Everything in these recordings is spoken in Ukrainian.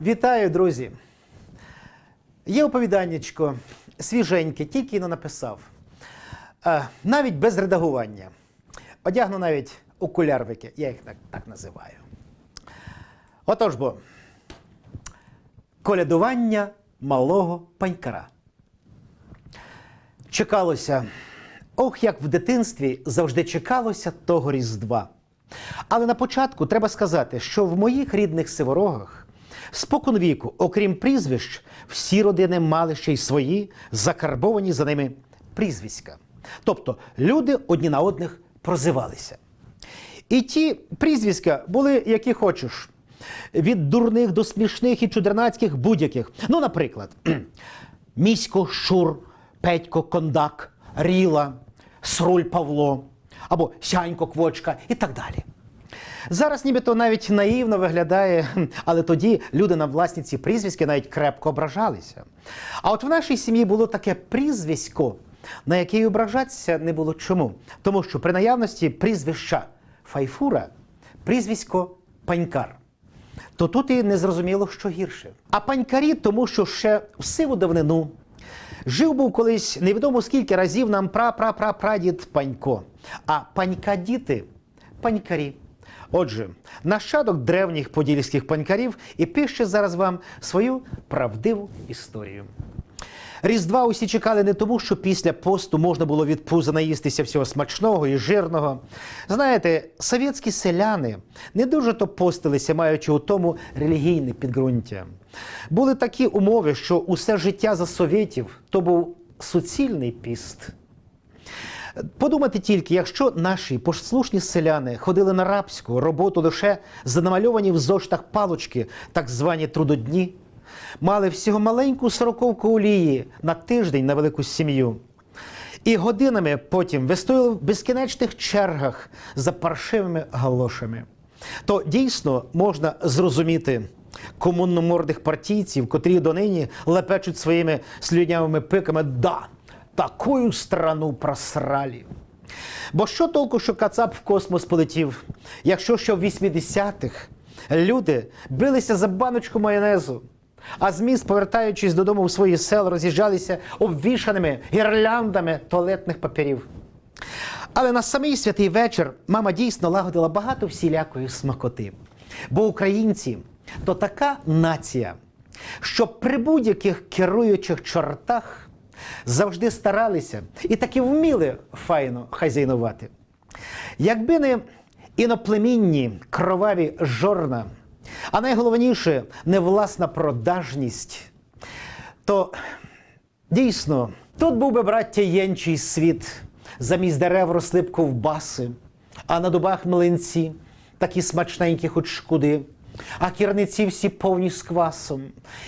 Вітаю, друзі! Є оповіданнячко свіженьке, тільки не написав. Е, навіть без редагування. Одягну навіть окулярвики, я їх так, так називаю. Отож бо, колядування малого панькара. Чекалося, ох, як в дитинстві завжди чекалося того Різдва. Але на початку треба сказати, що в моїх рідних сиворогах спокон віку, окрім прізвищ, всі родини мали ще й свої закарбовані за ними прізвиська. Тобто люди одні на одних прозивалися. І ті прізвиська були які хочеш. Від дурних до смішних і чудернацьких будь-яких. Ну, наприклад, Місько Щур, Петько Кондак, Ріла, Сруль Павло або Сянько Квочка і так далі. Зараз нібито навіть наївно виглядає, але тоді люди на власні ці прізвиська навіть крепко ображалися. А от в нашій сім'ї було таке прізвисько, на яке ображатися не було чому. Тому що при наявності прізвища Файфура прізвисько Панькар. То тут і не зрозуміло, що гірше. А панькарі, тому що ще в сиву давнину жив був колись невідомо скільки разів нам пра-пра-пра-прадід Панько. А панька діти панькарі. Отже, нащадок древніх подільських панькарів і пише зараз вам свою правдиву історію. Різдва усі чекали не тому, що після посту можна було від пуза наїстися всього смачного і жирного. Знаєте, совєтські селяни не дуже то постилися, маючи у тому релігійне підґрунтя. Були такі умови, що усе життя за совєтів то був суцільний піст. Подумати тільки, якщо наші послушні селяни ходили на рабську роботу лише за намальовані в зоштах палочки, так звані трудодні, мали всього маленьку сороковку олії на тиждень на велику сім'ю. І годинами потім вистояли в безкінечних чергах за паршивими галошами. То дійсно можна зрозуміти комунномордих партійців, котрі донині лепечуть своїми слюнявими пиками да, такую страну просрали. Бо що толку, що Кацап в космос полетів, якщо ще в 80-х люди билися за баночку майонезу, а з міст, повертаючись додому в свої села, роз'їжджалися обвішаними гірляндами туалетних папірів. Але на самий святий вечір мама дійсно лагодила багато всілякої смакоти. Бо українці то така нація, що при будь-яких керуючих чортах завжди старалися і таки вміли файно хазяйнувати. Якби не іноплемінні кроваві жорна, а найголовніше не власна продажність, то дійсно тут був би браття Єнчий світ. Замість дерев росли б ковбаси, а на дубах млинці, такі смачненькі, хоч шкуди. А кірниці всі повні з квасом,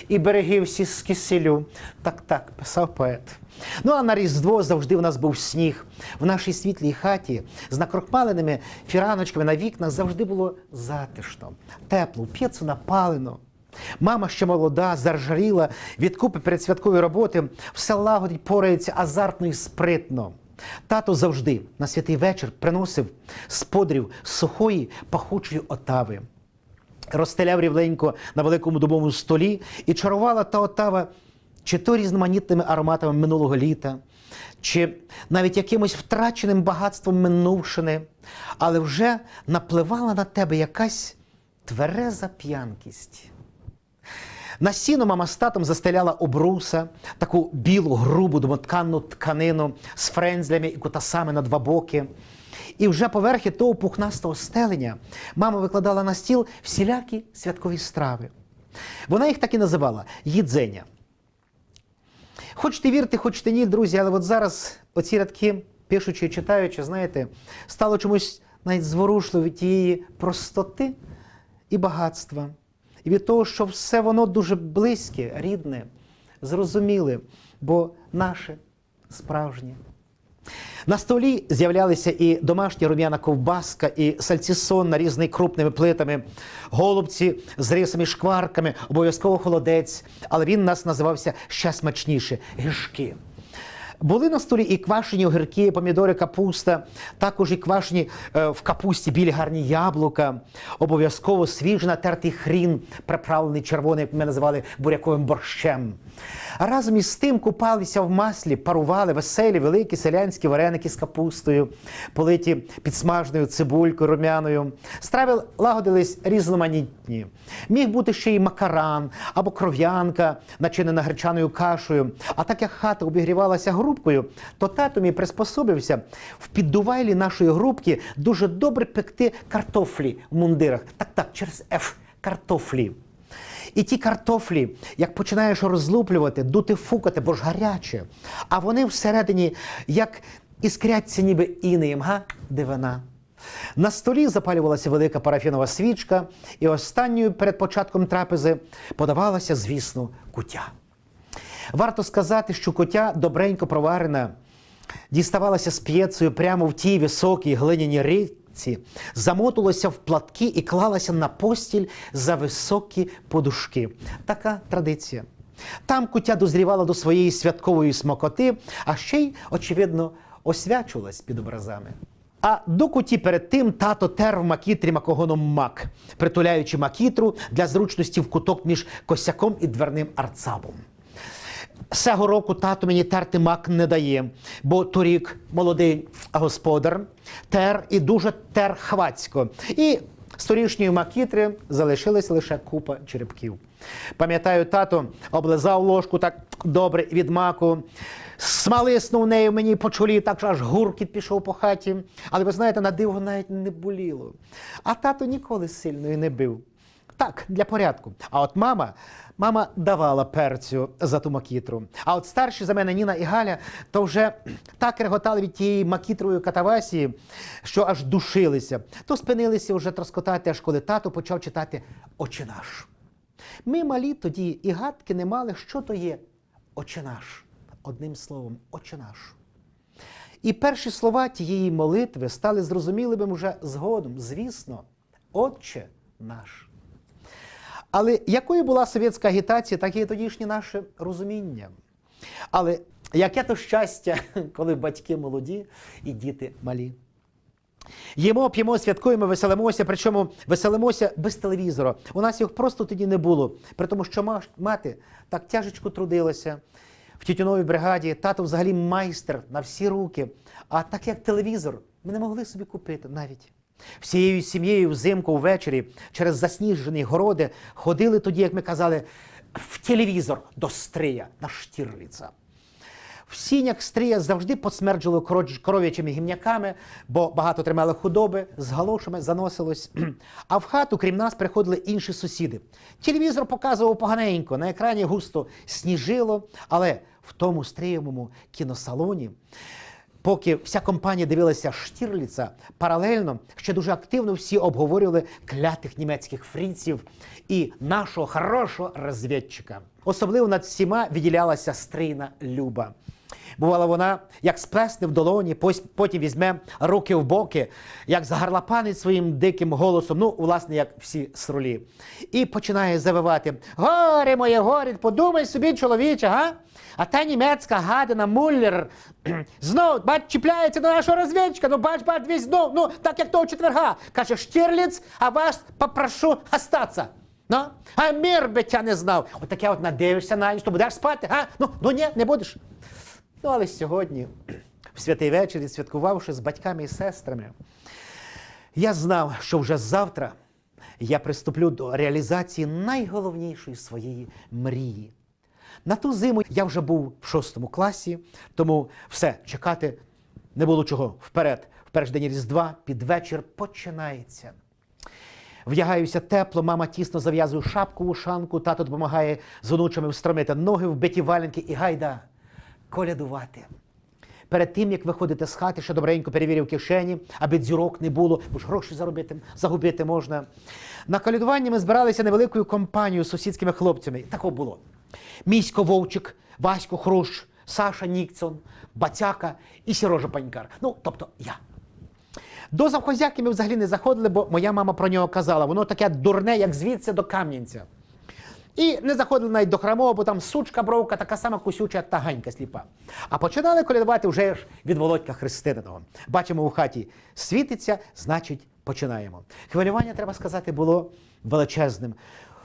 і береги всі з киселю. Так, так, писав поет. Ну а на Різдво завжди в нас був сніг. В нашій світлій хаті з накрохмаленими фіраночками на вікнах завжди було затишно, тепло, п'єцу напалено. Мама ще молода, заржаріла, від купи передсвяткової роботи, все лагодить, порається азартно і спритно. Тато завжди на святий вечір приносив з подрів сухої пахучої отави розстеляв рівленько на великому дубовому столі і чарувала та отава чи то різноманітними ароматами минулого літа, чи навіть якимось втраченим багатством минувшини, але вже напливала на тебе якась твереза п'янкість. На сіно мама з татом застеляла обруса, таку білу, грубу домотканну тканину з френзлями і кутасами на два боки. І вже поверхи того пухнастого стелення мама викладала на стіл всілякі святкові страви. Вона їх так і називала їдзеня. Хочете вірте, хочете ні, друзі, але от зараз оці рядки, пишучи і читаючи, знаєте, стало чомусь навіть зворушливо тієї простоти і багатства. І від того, що все воно дуже близьке, рідне, зрозуміле, бо наше справжнє. На столі з'являлися і домашня рум'яна ковбаска, і сальцісон нарізаний крупними плитами, голубці з рисами шкварками, обов'язково холодець, але він нас називався ще смачніше гішки. Були на столі і квашені огірки, помідори, капуста, також і квашені е, в капусті білі гарні яблука, обов'язково свіжий натертий хрін, приправлений червоним, як ми називали буряковим борщем. Разом із тим купалися в маслі, парували веселі, великі селянські вареники з капустою, политі підсмаженою цибулькою, румяною. Страви лагодились різноманітні. Міг бути ще й макаран або кров'янка, начинена гречаною кашею. А так як хата обігрівалася грубкою, то тато мій приспособився в піддувайлі нашої грубки дуже добре пекти картофлі в мундирах. Так, так, через Ф картофлі. І ті картофлі, як починаєш розлуплювати, дути фукати, бо ж гаряче. А вони всередині як іскряться ніби інеєм, га? Дивина. На столі запалювалася велика парафінова свічка, і останньою перед початком трапези подавалася, звісно, кутя. Варто сказати, що кутя добренько проварена, діставалася з п'єцею прямо в тій високій глиняній річці, замотувалася в платки і клалася на постіль за високі подушки. Така традиція. Там кутя дозрівала до своєї святкової смакоти, а ще й, очевидно, освячувалась під образами. А до куті перед тим тато тер в макітрі макогоном мак, притуляючи макітру для зручності в куток між косяком і дверним арцабом. Сего року тато мені терти мак не дає, бо торік молодий господар тер і дуже тер хвацько. І з торішньої макітри залишилась лише купа черепків. Пам'ятаю, тато облизав ложку так добре від маку, смалиснув нею мені по чолі, так що аж гуркіт пішов по хаті. Але ви знаєте, на диво навіть не боліло. А тато ніколи сильно і не бив. Так, для порядку. А от мама, мама давала перцю за ту макітру. А от старші за мене Ніна і Галя, то вже так реготали від тієї макітрової катавасії, що аж душилися. То спинилися вже троскотати, аж коли тато почав читати «Отче наш». Ми малі тоді і гадки не мали, що то є «Отче наш». Одним словом, «Отче наш». І перші слова тієї молитви стали зрозумілими вже згодом, звісно, Отче наш. Але якою була совєтська агітація, так і тодішнє наше розуміння. Але яке то щастя, коли батьки молоді і діти малі. Їмо, п'ємо, святкуємо, веселимося, причому веселимося без телевізора. У нас їх просто тоді не було. При тому, що мати так тяжечко трудилася в тютюновій бригаді, тато взагалі майстер на всі руки. А так як телевізор, ми не могли собі купити навіть. Всією сім'єю взимку ввечері через засніжені городи ходили тоді, як ми казали, в телевізор до стрия на Штірліца. В сінях стрія завжди посмерджували коров'ячими гімняками, бо багато тримали худоби, з галошами заносилось. А в хату, крім нас, приходили інші сусіди. Телевізор показував поганенько, на екрані густо сніжило, але в тому стрієвому кіносалоні. Поки вся компанія дивилася Штірліца, паралельно ще дуже активно всі обговорювали клятих німецьких фріців і нашого хорошого розвідчика. Особливо над всіма відділялася стрийна Люба. Бувала вона, як сплесне в долоні, потім візьме руки в боки, як загарлапанить своїм диким голосом, ну, власне, як всі срулі. І починає завивати: Горе моє, горе, подумай собі, чоловіче, га? А та німецька гадина Муллер знов бач, чіпляється до нашого розвідчика. Ну, бач, бач, весь знов, ну, так як того четверга. Каже, Штірліц, а вас попрошу остатися. Ну, а мір би тя не знав. От от надивишся на ніч, то будеш спати, га? Ну, ну ні, не будеш. Ну, але сьогодні, в святий вечір, святкувавши з батьками і сестрами, я знав, що вже завтра я приступлю до реалізації найголовнішої своєї мрії. На ту зиму я вже був в шостому класі, тому все, чекати не було чого вперед. В перший день Різдва під вечір починається. Вдягаюся тепло, мама тісно зав'язує шапку в ушанку, тато допомагає з онучами встромити ноги в биті валенки і гайда колядувати. Перед тим, як виходити з хати, ще добренько перевірив кишені, аби дзюрок не було, бо ж гроші заробити, загубити можна. На колядування ми збиралися невеликою компанією з сусідськими хлопцями. Тако було. Місько Вовчик, Васько Хрущ, Саша Ніксон, Бацяка і Сірожа Панькар. Ну, тобто я. До завхозяки ми взагалі не заходили, бо моя мама про нього казала, воно таке дурне, як звідси до Кам'янця. І не заходили навіть до храмового, бо там сучка бровка така сама кусюча, як та ганька сліпа. А починали колядувати вже ж від Володька Христининого. Бачимо у хаті світиться, значить, починаємо. Хвилювання, треба сказати, було величезним.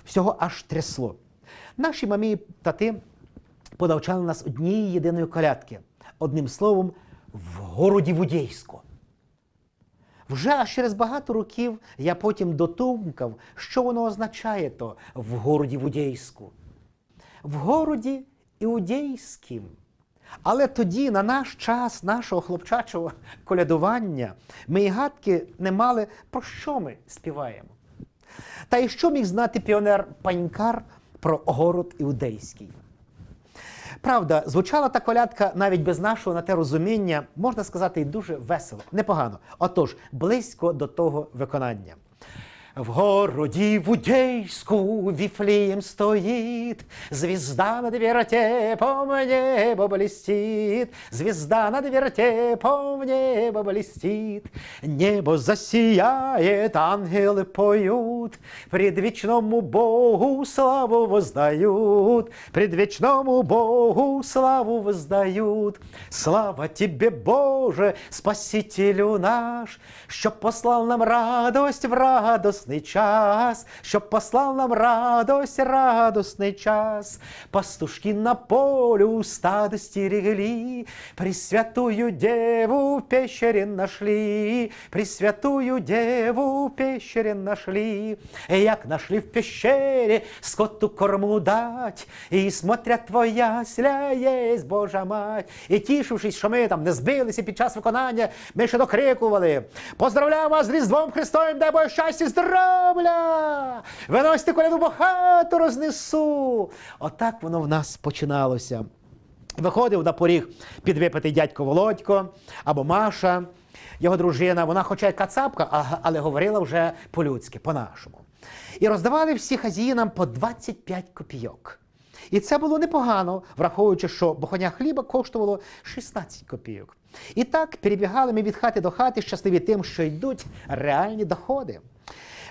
Всього аж трясло. Наші мамі і тати подавчали нас однієї єдиної колядки. Одним словом, в городі Вудейську. Вже аж через багато років я потім дотумкав, що воно означає то в городі Вудейську. В городі Іудейським. Але тоді, на наш час, нашого хлопчачого колядування, ми і гадки не мали, про що ми співаємо. Та й що міг знати піонер Панькар про город Іудейський? Правда, звучала та колядка навіть без нашого на те розуміння, можна сказати, і дуже весело, непогано. Отож, близько до того виконання. В городі Вудейську Віфлієм стоїть, звезда над вертепом небо блестит, звезда над вертепом небо блестит, небо засияет, ангелы поют, предвечному Богу славу воздают, предвечному Богу славу воздают. Слава тебе, Боже, Спасителю наш, що послав нам радость в радосний час, що послав нам радость, радосний час. Пастушки на полю стадо стерегли, Пресвятую Деву в пещере нашли, Пресвятую Деву в пещере нашли. Як нашли в пещере скоту корму дать, І смотрят твоя сля єсть Божа мать. І тішившись, що ми там не збилися під час виконання, ми ще докрикували. Поздравляю вас з Різдвом Христовим, дай Боже щастя, здоров'я! Виносьте коляду, бо хату рознесу. Отак воно в нас починалося. Виходив на поріг підвипитий дядько Володько або Маша, його дружина. Вона, хоча й кацапка, але говорила вже по-людськи, по-нашому. І роздавали всі хазіїнам по 25 копійок. І це було непогано, враховуючи, що бухання хліба коштувало 16 копійок. І так перебігали ми від хати до хати, щасливі тим, що йдуть реальні доходи.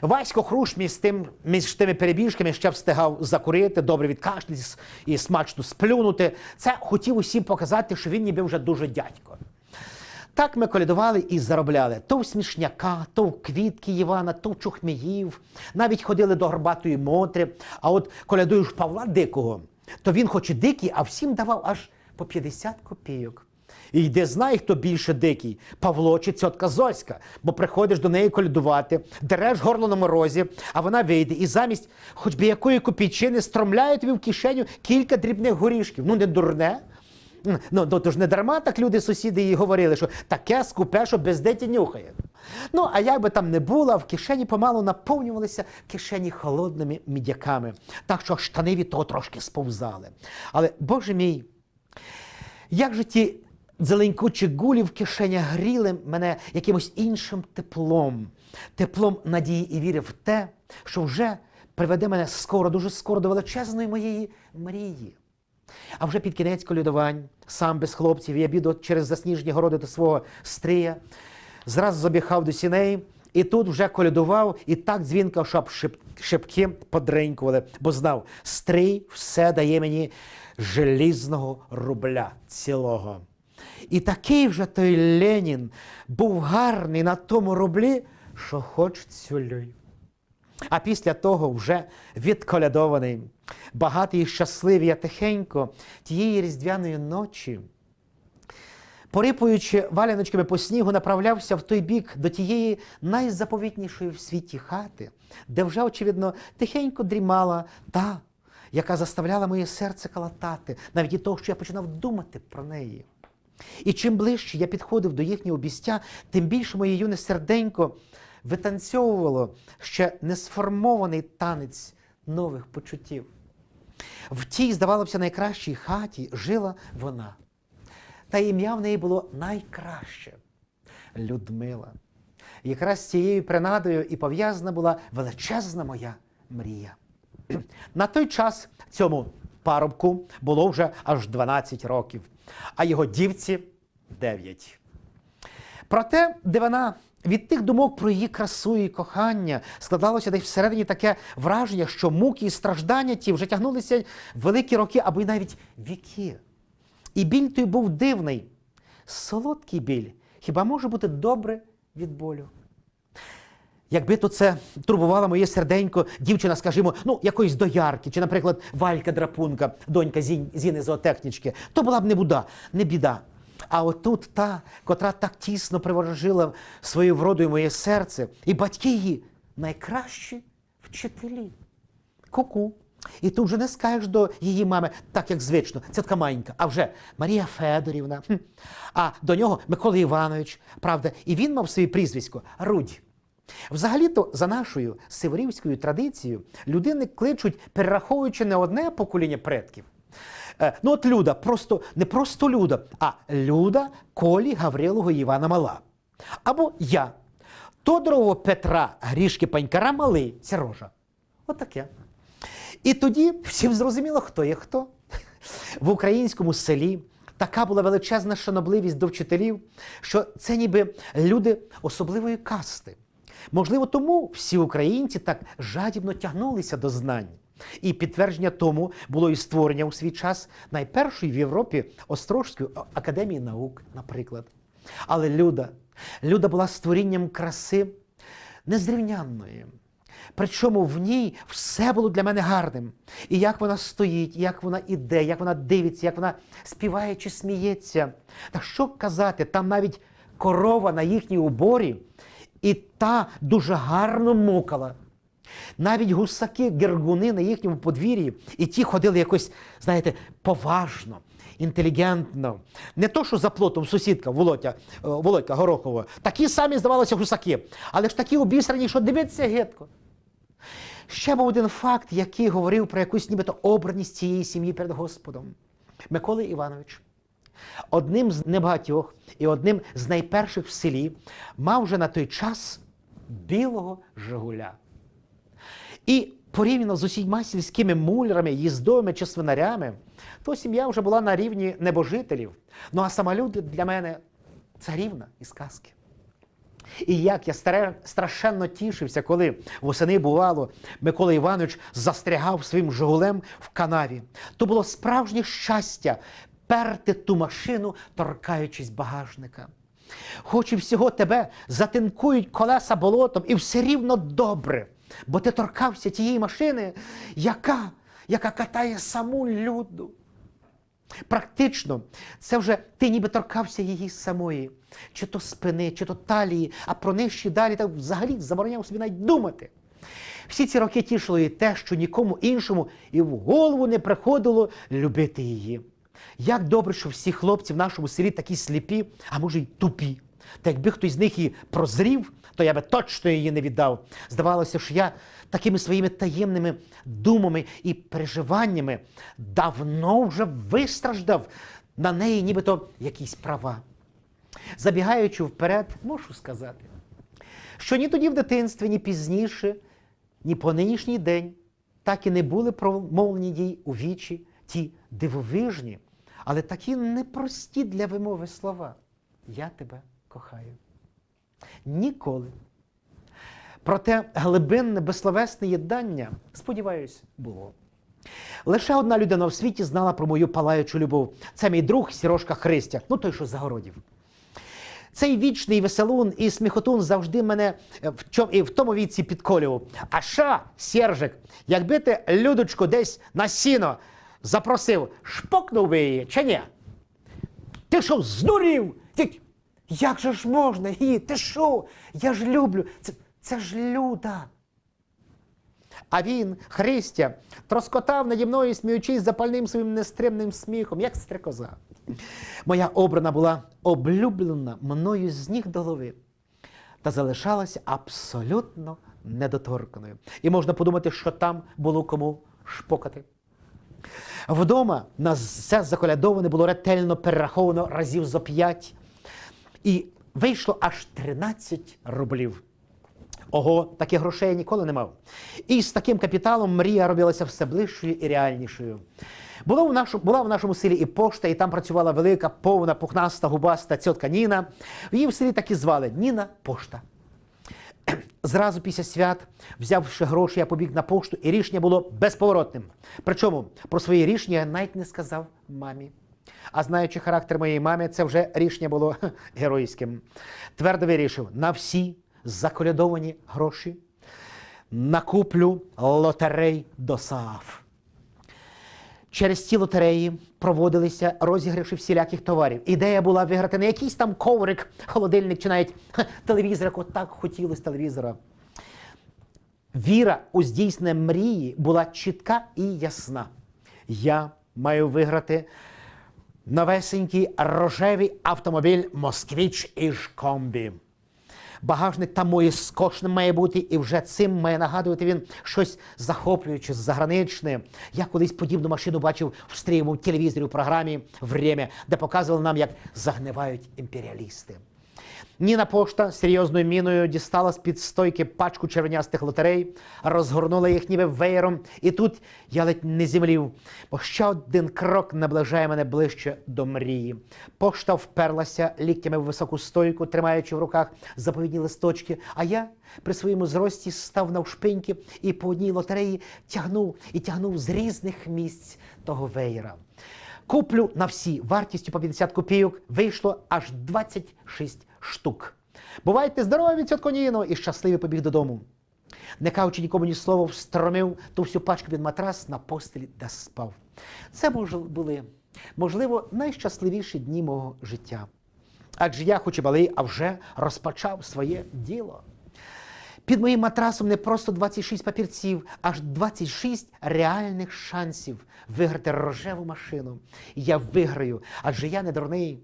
Васько Хруш між, тим, між тими перебіжками ще встигав закурити, добре відкашлятись і смачно сплюнути. Це хотів усім показати, що він ніби вже дуже дядько. Так ми колядували і заробляли то в смішняка, то в квітки Івана, то в чухміїв. Навіть ходили до горбатої Мотри. А от колядуєш Павла Дикого, то він хоч і дикий, а всім давав аж по 50 копійок. І йде знай, хто більше дикий Павло чи цьотка Зоська, бо приходиш до неї колядувати, дереш горло на морозі, а вона вийде і замість хоч би якої копійчини стромляє тобі в кишеню кілька дрібних горішків. Ну не дурне. Ну, то ж не дарма так люди, сусіди їй говорили, що таке скупе, що без диті нюхає. Ну, а як би там не було, в кишені помалу наповнювалися кишені холодними мідяками, так що штани від того трошки сповзали. Але, Боже мій, як же ті зеленькучі гулі в кишенях гріли мене якимось іншим теплом, теплом надії і віри в те, що вже приведе мене скоро, дуже скоро до величезної моєї мрії. А вже під кінець колядувань, сам без хлопців, я біду через засніжені городи до свого стрия, зразу забігав до сіней, і тут вже колядував, і так дзвінко, щоб шип, шипки подринькували, бо знав, стрій все дає мені желізного рубля цілого. І такий вже той Ленін був гарний на тому рублі, що хоч цюлюй. А після того вже відколядований, багатий і щасливий, я тихенько тієї різдвяної ночі, порипуючи валяночками по снігу, направлявся в той бік до тієї найзаповітнішої в світі хати, де вже, очевидно, тихенько дрімала та, яка заставляла моє серце калатати, навіть і того, що я починав думати про неї. І чим ближче я підходив до їхнього обістя, тим більше моє юне серденько витанцьовувало ще не сформований танець нових почуттів. В тій, здавалося, найкращій хаті жила вона. Та ім'я в неї було найкраще Людмила. Якраз з цією принадою і пов'язана була величезна моя мрія. На той час цьому парубку було вже аж 12 років, а його дівці 9. Проте дивина від тих думок про її красу і кохання складалося десь всередині таке враження, що муки і страждання ті вже тягнулися великі роки або й навіть віки. І біль той був дивний. Солодкий біль хіба може бути добре від болю? Якби то це турбувало моє серденько, дівчина, скажімо, ну, якоїсь доярки, чи, наприклад, Валька Драпунка, донька Зін- Зіни зоотехнічки, то була б не буда, не біда. А отут та, котра так тісно приворожила своєю вродою моє серце, і батьки її найкращі вчителі. Ку-ку. І тут же не скажеш до її мами, так як звично, це така маленька, а вже Марія Федорівна. А до нього Микола Іванович, правда, і він мав своє прізвисько Рудь. Взагалі-то, за нашою сиворівською традицією, людини кличуть, перераховуючи не одне покоління предків. Е, ну, от Люда, просто не просто Люда, а Люда Колі Гаврилого Івана Мала. Або я, Тодорового Петра Грішки Панькара Малий, Сірожа. Отаке. І тоді всім зрозуміло, хто є хто. В українському селі така була величезна шанобливість до вчителів, що це ніби люди особливої касти. Можливо, тому всі українці так жадібно тягнулися до знань. І підтвердження тому було і створення у свій час найпершої в Європі Острожської академії наук, наприклад. Але Люда, Люда була створінням краси незрівнянної. Причому в ній все було для мене гарним. І як вона стоїть, як вона іде, як вона дивиться, як вона співає чи сміється. Та що казати, там навіть корова на їхній уборі, і та дуже гарно мукала. Навіть гусаки, гергуни на їхньому подвір'ї, і ті ходили якось, знаєте, поважно, інтелігентно. Не то, що за плотом сусідка Володя, е, Володька Горохова, такі самі, здавалося, гусаки, але ж такі обісрані, що дивиться гидко. Ще був один факт, який говорив про якусь нібито обраність цієї сім'ї перед Господом. Микола Іванович, одним з небагатьох і одним з найперших в селі, мав вже на той час білого Жигуля. І порівняно з усіма сільськими мулярами, їздовими чи свинарями, то сім'я вже була на рівні небожителів. Ну а сама люди для мене царівна із казки. І як я старе, страшенно тішився, коли восени бувало, Микола Іванович застрягав своїм жигулем в канаві. То було справжнє щастя перти ту машину, торкаючись багажника. Хоч і всього тебе затинкують колеса болотом, і все рівно добре, бо ти торкався тієї машини, яка, яка катає саму люду. Практично, це вже ти ніби торкався її самої, чи то спини, чи то талії, а про нижчі далі так взагалі забороняв собі навіть думати. Всі ці роки тішило і те, що нікому іншому і в голову не приходило любити її. Як добре, що всі хлопці в нашому селі такі сліпі, а може й тупі. Та якби хтось з них і прозрів, то я би точно її не віддав. Здавалося, що я такими своїми таємними думами і переживаннями давно вже вистраждав на неї нібито якісь права. Забігаючи вперед, можу сказати, що ні тоді в дитинстві, ні пізніше, ні по нинішній день так і не були промовлені їй у вічі ті дивовижні, але такі непрості для вимови слова. Я тебе кохаю. Ніколи. Проте глибинне безсловесне єднання, сподіваюсь, було. Лише одна людина в світі знала про мою палаючу любов. Це мій друг Сірошка Христя, ну той, що з загородів. Цей вічний веселун і сміхотун завжди мене е, в, чом, і в тому віці підколював. А ша, Сержик, якби ти Людочку десь на сіно запросив, шпокнув би її чи ні? Ти що, здурів? Як же ж можна? Гі, ти що? Я ж люблю. Це, це ж люда. А він, Христя, троскотав наді мною, сміючись запальним своїм нестримним сміхом, як стрекоза. Моя обрана була облюблена мною з ніг до голови та залишалася абсолютно недоторканою. І можна подумати, що там було кому шпокати. Вдома на все заколядоване було ретельно перераховано разів зо п'ять, і вийшло аж 13 рублів. Ого, таких грошей я ніколи не мав. І з таким капіталом мрія робилася все ближчою і реальнішою. Було в нашу, була в нашому селі і пошта, і там працювала велика, повна, пухнаста, губаста цьотка Ніна. Її в селі так і звали Ніна Пошта. Зразу після свят, взявши гроші, я побіг на пошту, і рішення було безповоротним. Причому про свої рішення я навіть не сказав мамі. А знаючи характер моєї мами, це вже рішення було геройським. Твердо вирішив на всі заколядовані гроші накуплю лотерей до СААФ. Через ці лотереї проводилися розіграші всіляких товарів. Ідея була виграти не якийсь там коврик, холодильник чи навіть телевізор, як от так хотілося телевізора. Віра у здійснення мрії була чітка і ясна. Я маю виграти новесенький рожевий автомобіль Москвіч із комбі. Багажник там моє скошним має бути, і вже цим має нагадувати він щось захоплююче, заграничне. Я колись подібну машину бачив в стріму телевізорі у програмі Время, де показували нам, як загнивають імперіалісти. Ніна пошта серйозною міною дістала з під стойки пачку червонястих лотерей, розгорнула їх ніби веєром, і тут я ледь не зімлів, бо ще один крок наближає мене ближче до мрії. Пошта вперлася ліктями в високу стойку, тримаючи в руках заповідні листочки, а я при своєму зрості став навшпиньки і по одній лотереї тягнув і тягнув з різних місць того веєра. Куплю на всі вартістю по 50 копійок вийшло аж 26 штук. Бувайте здорові, тітко Ніно, і щасливі побіг додому. Не кажучи нікому ні слова, встромив ту всю пачку під матрас на постелі, де спав. Це були, можливо, найщасливіші дні мого життя. Адже я, хоч і малий, а вже розпочав своє діло. Під моїм матрасом не просто 26 папірців, аж 26 реальних шансів виграти рожеву машину. Я виграю, адже я не дурний.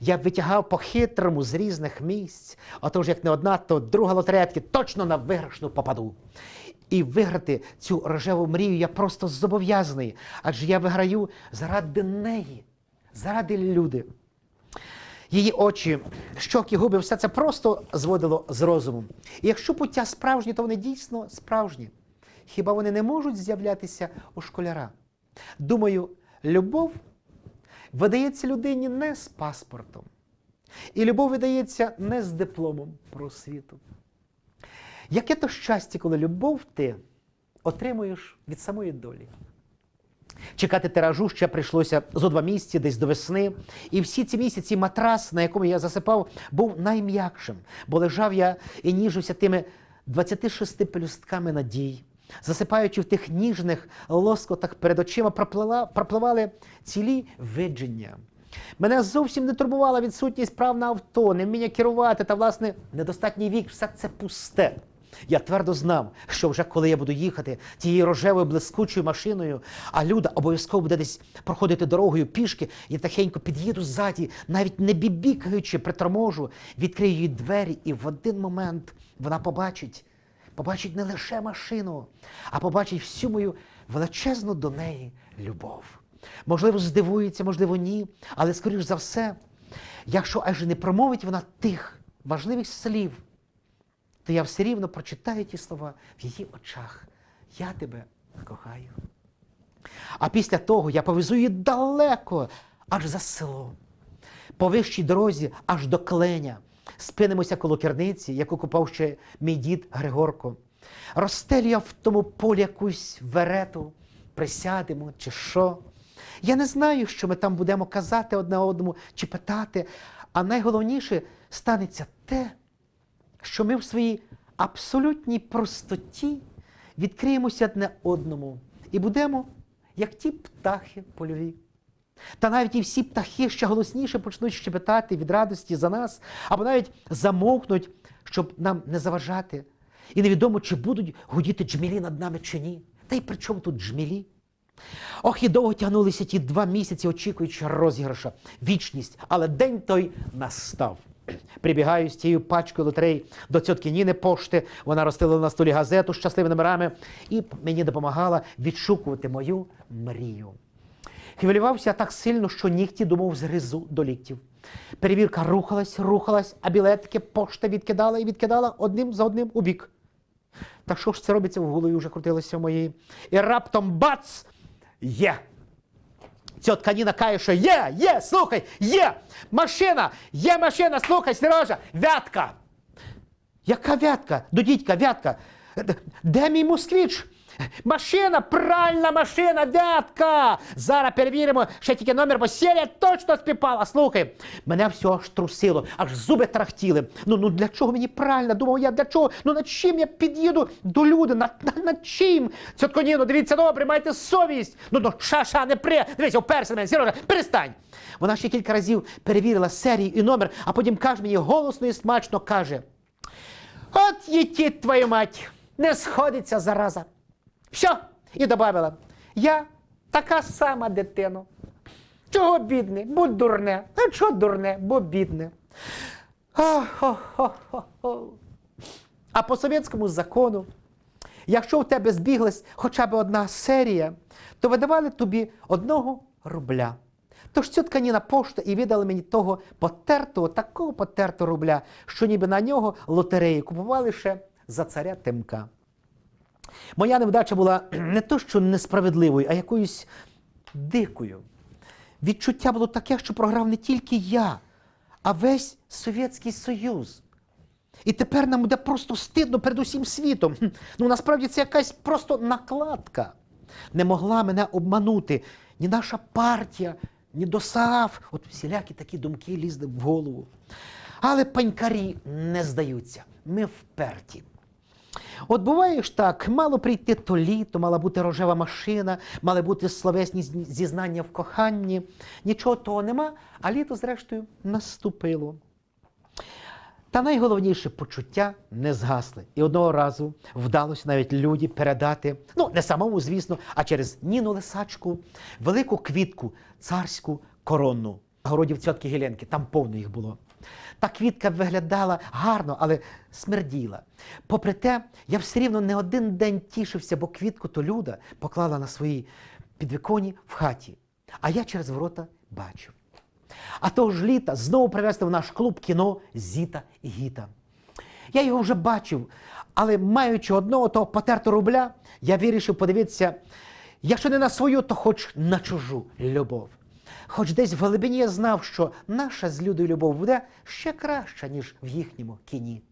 Я витягав по-хитрому з різних місць. Отож, як не одна, то друга лотерея точно на виграшну попаду. І виграти цю рожеву мрію я просто зобов'язаний, адже я виграю заради неї, заради люди. Її очі, щоки, губи, все це просто зводило з розуму. І якщо пуття справжні, то вони дійсно справжні. Хіба вони не можуть з'являтися у школяра? Думаю, любов видається людині не з паспортом. І любов видається не з дипломом про освіту. Яке то щастя, коли любов ти отримуєш від самої долі. Чекати тиражу ще прийшлося зо два місяці, десь до весни. І всі ці місяці матрас, на якому я засипав, був найм'якшим, бо лежав я і ніжився тими 26 пелюстками надій. Засипаючи в тих ніжних лоскотах перед очима, пропливали цілі видження. Мене зовсім не турбувала відсутність прав на авто, невміння керувати та, власне, недостатній вік все це пусте. Я твердо знав, що вже коли я буду їхати тією рожевою блискучою машиною, а люда обов'язково буде десь проходити дорогою пішки, я тихенько під'їду ззаді, навіть не бібікаючи, приторможу, відкрию їй двері, і в один момент вона побачить, побачить не лише машину, а побачить всю мою величезну до неї любов. Можливо, здивується, можливо, ні, але скоріш за все, якщо аж не промовить вона тих важливих слів, то я все рівно прочитаю ті слова в її очах. Я тебе кохаю. А після того я повезу її далеко, аж за село. По вищій дорозі, аж до кленя. Спинимося коло керниці, яку купав ще мій дід Григорко. Розстелю я в тому полі якусь верету, присядемо чи що. Я не знаю, що ми там будемо казати одне одному чи питати, а найголовніше станеться те, що ми в своїй абсолютній простоті відкриємося одне одному і будемо, як ті птахи польові. Та навіть і всі птахи ще голосніше почнуть щебетати від радості за нас, або навіть замовкнуть, щоб нам не заважати. І невідомо, чи будуть гудіти джмілі над нами чи ні. Та й при чому тут джмілі? Ох, і довго тягнулися ті два місяці, очікуючи розіграша. Вічність, але день той настав. Прибігаю з тією пачкою лотерей до цьотки Ніни пошти. Вона розстелила на столі газету з щасливими номерами і мені допомагала відшукувати мою мрію. Хвилювався так сильно, що нігті думав згризу до ліктів. Перевірка рухалась, рухалась, а білетки пошта відкидала і відкидала одним за одним у бік. Та що ж це робиться в голові вже крутилося в. І раптом бац! Є! Цьотка Ніна каже, що є, є, слухай, є! Машина! Є машина, слухай, Сережа, вятка! Яка вятка? До дідька, вятка. Де мій москвич? Машина, пральна машина, вятка! Зараз перевіримо ще тільки номер, бо серія точно співпала. Слухай, мене все аж трусило, аж зуби трахтіли. Ну, ну для чого мені пральна? Думав я, для чого? Ну над чим я під'їду до люди? Над, над, над чим? Цьотко Ніно, дивіться добре, майте совість. Ну, ну, ша-ша, не при. Дивіться, оперся на мене, Сережа, перестань. Вона ще кілька разів перевірила серію і номер, а потім каже мені голосно і смачно каже. От їтіть твою мать, не сходиться зараза. Все, і добавила. Я така сама дитино. Чого бідне? Будь дурне. А чого дурне? Бо бідне. А по совєтському закону, якщо у тебе збіглась хоча б одна серія, то видавали тобі одного рубля. Тож цю тканіна пошта і віддали мені того потертого, такого потертого рубля, що ніби на нього лотереї купували ще за царя Тимка. Моя невдача була не то, що несправедливою, а якоюсь дикою. Відчуття було таке, що програв не тільки я, а весь Совєтський Союз. І тепер нам буде просто стидно перед усім світом. Ну насправді це якась просто накладка. Не могла мене обманути ні наша партія, ні ДОСААФ. От всілякі такі думки лізли в голову. Але панькарі не здаються. Ми вперті. От буває ж так, мало прийти то літо, мала бути рожева машина, мали бути словесні зізнання в коханні. Нічого того нема, а літо, зрештою, наступило. Та найголовніше почуття не згасли. І одного разу вдалося навіть люди передати, ну не самому, звісно, а через Ніну Лисачку, велику квітку, царську коронну. Городів цьотки Геленки, там повно їх було. Та квітка виглядала гарно, але смерділа. Попри те, я все рівно не один день тішився, бо квітку то люда поклала на своїй підвіконі в хаті. А я через ворота бачив. А того ж літа знову привезли в наш клуб кіно Зіта і Гіта. Я його вже бачив, але маючи одного того потертого рубля, я вирішив подивитися, якщо не на свою, то хоч на чужу любов. Хоч десь в глибині я знав, що наша з людою любов буде ще краща, ніж в їхньому кіні.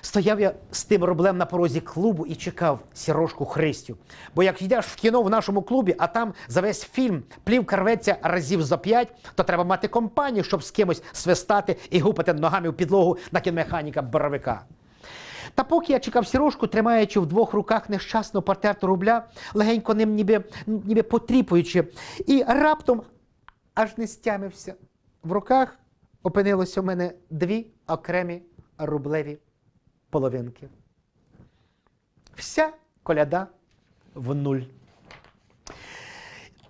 Стояв я з тим рублем на порозі клубу і чекав сірошку Христю. Бо як йдеш в кіно в нашому клубі, а там за весь фільм плівка рветься разів за п'ять, то треба мати компанію, щоб з кимось свистати і гупати ногами в підлогу на кінмеханіка боровика. Та поки я чекав сірошку, тримаючи в двох руках нещасного портрету рубля, легенько ним ніби, ніби потріпуючи, і раптом аж не стямився. В руках опинилося у мене дві окремі рублеві половинки. Вся коляда в нуль.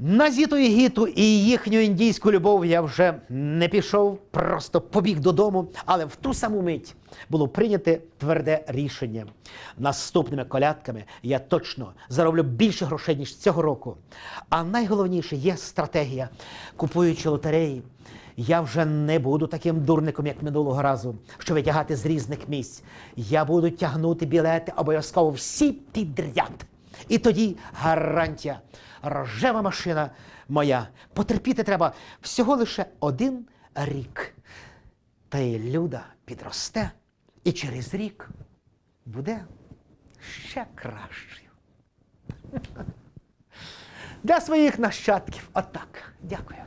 На зіту і і їхню індійську любов я вже не пішов, просто побіг додому, але в ту саму мить було прийняте тверде рішення. Наступними колядками я точно зароблю більше грошей, ніж цього року. А найголовніше є стратегія. Купуючи лотереї, я вже не буду таким дурником, як минулого разу, що витягати з різних місць. Я буду тягнути білети обов'язково всі підряд. І тоді гарантія, рожева машина моя. Потерпіти треба всього лише один рік. Та й люда підросте, і через рік буде ще кращою. Для своїх нащадків. Отак. Дякую.